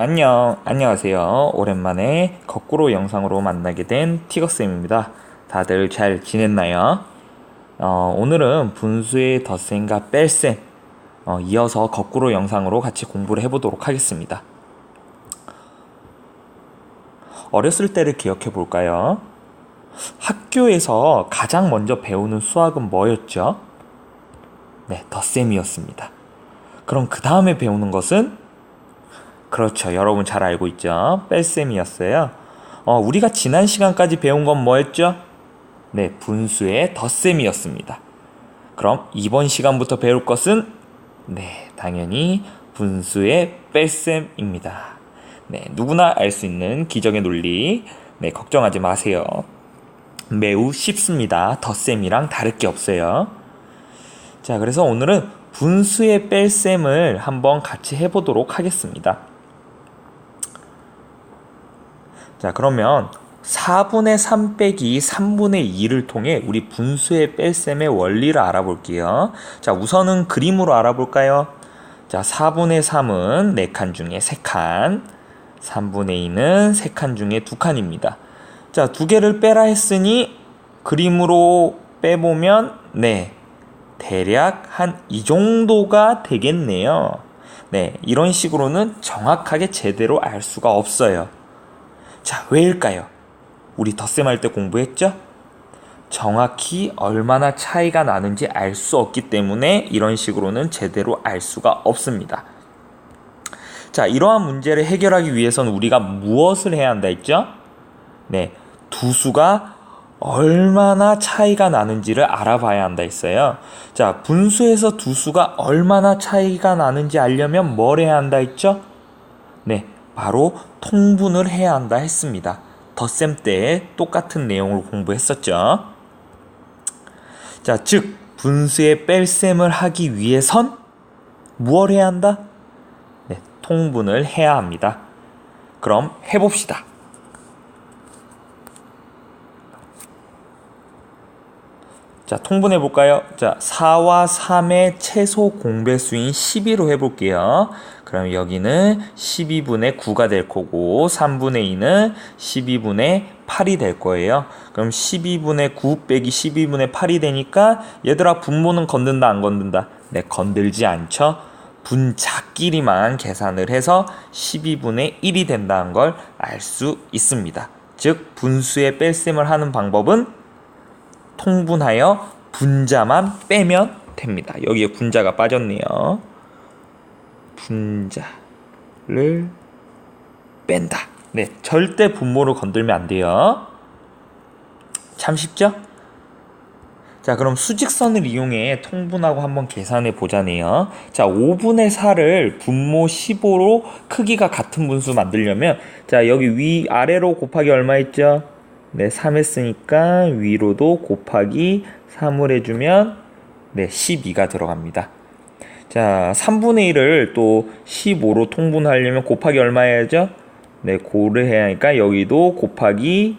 안녕, 안녕하세요. 오랜만에 거꾸로 영상으로 만나게 된 티거쌤입니다. 다들 잘 지냈나요? 어, 오늘은 분수의 덧셈과 뺄셈, 어, 이어서 거꾸로 영상으로 같이 공부를 해보도록 하겠습니다. 어렸을 때를 기억해 볼까요? 학교에서 가장 먼저 배우는 수학은 뭐였죠? 네, 덧셈이었습니다. 그럼 그 다음에 배우는 것은 그렇죠. 여러분 잘 알고 있죠. 뺄셈이었어요. 어, 우리가 지난 시간까지 배운 건 뭐였죠? 네, 분수의 덧셈이었습니다. 그럼 이번 시간부터 배울 것은 네, 당연히 분수의 뺄셈입니다. 네, 누구나 알 수 있는 기적의 논리. 네, 걱정하지 마세요. 매우 쉽습니다. 덧셈이랑 다를 게 없어요. 자, 그래서 오늘은 분수의 뺄셈을 한번 같이 해보도록 하겠습니다. 자, 그러면 4분의 3 빼기 3분의 2를 통해 우리 분수의 뺄셈의 원리를 알아볼게요. 자, 우선은 그림으로 알아볼까요? 자, 4분의 3은 4칸 중에 3칸, 3분의 2는 3칸 중에 2칸입니다. 자, 두 개를 빼라 했으니 그림으로 빼보면, 네, 대략 한 이 정도가 되겠네요. 네, 이런 식으로는 정확하게 제대로 알 수가 없어요. 자, 왜일까요? 우리 덧셈 할 때 공부했죠? 정확히 얼마나 차이가 나는지 알 수 없기 때문에 이런 식으로는 제대로 알 수가 없습니다. 자, 이러한 문제를 해결하기 위해서는 우리가 무엇을 해야 한다 했죠? 네, 두 수가 얼마나 차이가 나는지를 알아봐야 한다 했어요. 자, 분수에서 두 수가 얼마나 차이가 나는지 알려면 뭘 해야 한다 했죠? 네, 바로 통분을 해야 한다 했습니다. 덧셈 때 똑같은 내용을 공부했었죠. 자, 즉 분수의 뺄셈을 하기 위해선 무엇을 해야 한다? 네, 통분을 해야 합니다. 그럼 해봅시다. 자, 통분해 볼까요? 자, 4와 3의 최소 공배수인 12로 해볼게요. 그럼 여기는 12분의 9가 될 거고, 3분의 2는 12분의 8이 될 거예요. 그럼 12분의 9 빼기 12분의 8이 되니까, 얘들아, 분모는 건든다, 안 건든다? 네, 건들지 않죠? 분자끼리만 계산을 해서 12분의 1이 된다는 걸 알 수 있습니다. 즉, 분수의 뺄셈을 하는 방법은 통분하여 분자만 빼면 됩니다. 여기에 분자가 빠졌네요. 분자를 뺀다. 네, 절대 분모를 건들면 안 돼요. 참 쉽죠? 자, 그럼 수직선을 이용해 통분하고 한번 계산해 보자네요. 자, 5분의 4를 분모 15로 크기가 같은 분수 만들려면 자, 여기 위 아래로 곱하기 얼마 있죠? 네, 3 했으니까 위로도 곱하기 3을 해주면 네, 12가 들어갑니다. 자, 3분의 1을 또 15로 통분하려면 곱하기 얼마 해야죠? 네, 고를 해야 하니까 여기도 곱하기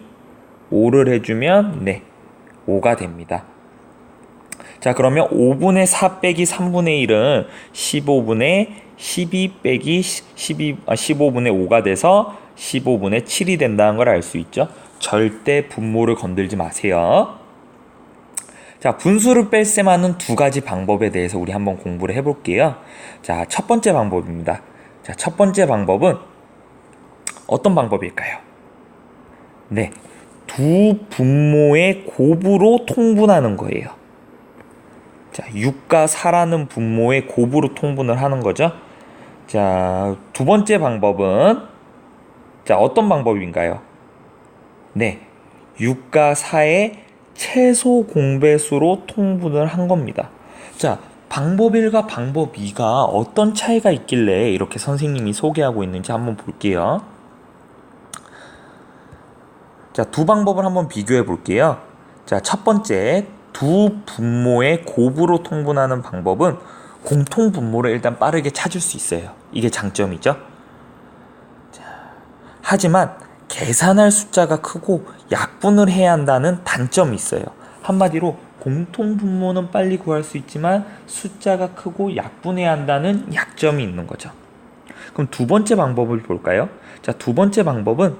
5를 해주면 네, 5가 됩니다. 자, 그러면 5분의 4 빼기 3분의 1은 15분의 12 빼기 12, 아, 15분의 5가 돼서 15분의 7이 된다는 걸 알 수 있죠. 절대 분모를 건들지 마세요. 자, 분수를 뺄셈하는 두 가지 방법에 대해서 우리 한번 공부를 해볼게요. 자, 첫 번째 방법입니다. 자, 첫 번째 방법은 어떤 방법일까요? 네, 두 분모의 곱으로 통분하는 거예요. 자, 6과 4라는 분모의 곱으로 통분을 하는 거죠. 자, 두 번째 방법은 자, 어떤 방법인가요? 네, 6과 4의 최소 공배수로 통분을 한 겁니다. 자, 방법 1과 방법 2가 어떤 차이가 있길래 이렇게 선생님이 소개하고 있는지 한번 볼게요. 자, 두 방법을 한번 비교해 볼게요. 자, 첫 번째, 두 분모의 곱으로 통분하는 방법은 공통 분모를 일단 빠르게 찾을 수 있어요. 이게 장점이죠. 자, 하지만 계산할 숫자가 크고 약분을 해야 한다는 단점이 있어요. 한마디로 공통 분모는 빨리 구할 수 있지만 숫자가 크고 약분해야 한다는 약점이 있는 거죠. 그럼 두 번째 방법을 볼까요? 자, 두 번째 방법은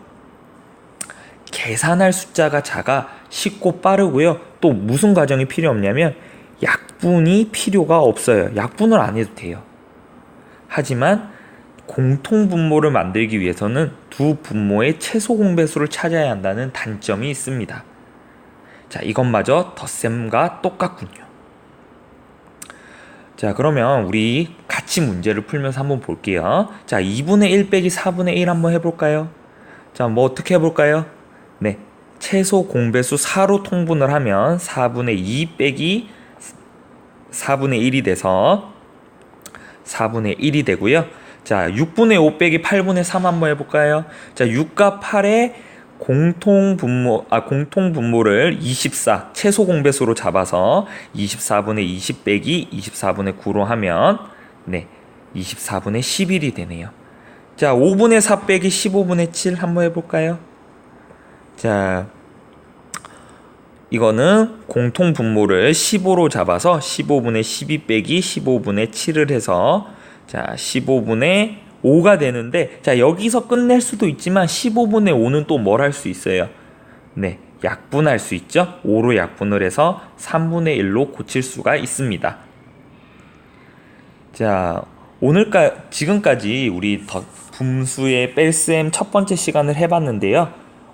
계산할 숫자가 작아 쉽고 빠르고요. 또 무슨 과정이 필요 없냐면 약분이 필요가 없어요. 약분을 안 해도 돼요. 하지만 공통 분모를 만들기 위해서는 두 분모의 최소 공배수를 찾아야 한다는 단점이 있습니다. 자, 이것마저 덧셈과 똑같군요. 자, 그러면 우리 같이 문제를 풀면서 한번 볼게요. 자, 2분의 1 빼기 4분의 1 한번 해볼까요? 자, 뭐 어떻게 해볼까요? 네. 최소 공배수 4로 통분을 하면 4분의 2 빼기 4분의 1이 돼서 4분의 1이 되고요. 자, 6분의 5 빼기 8분의 3 한번 해볼까요? 자, 6과 8의 공통 분모, 아, 공통 분모를 24, 최소 공배수로 잡아서 24분의 20 빼기 24분의 9로 하면, 네, 24분의 11이 되네요. 자, 5분의 4 빼기 15분의 7 한번 해볼까요? 자, 이거는 공통 분모를 15로 잡아서 15분의 12 빼기 15분의 7을 해서 자 15분의 5가 되는데 자 여기서 끝낼 수도 있지만 15분의 5는 또 뭘 할 수 있어요? 네 약분할 수 있죠? 5로 약분을 해서 3분의 1로 고칠 수가 있습니다. 자 오늘까 지금까지 우리 더 분수의 뺄셈 첫 번째 시간을 해봤는데요.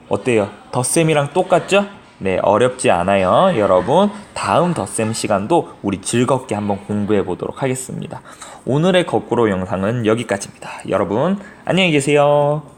어때요? 덧셈이랑 똑같죠? 네, 어렵지 않아요. 여러분, 다음 덧셈 시간도 우리 즐겁게 한번 공부해 보도록 하겠습니다. 오늘의 거꾸로 영상은 여기까지입니다. 여러분, 안녕히 계세요.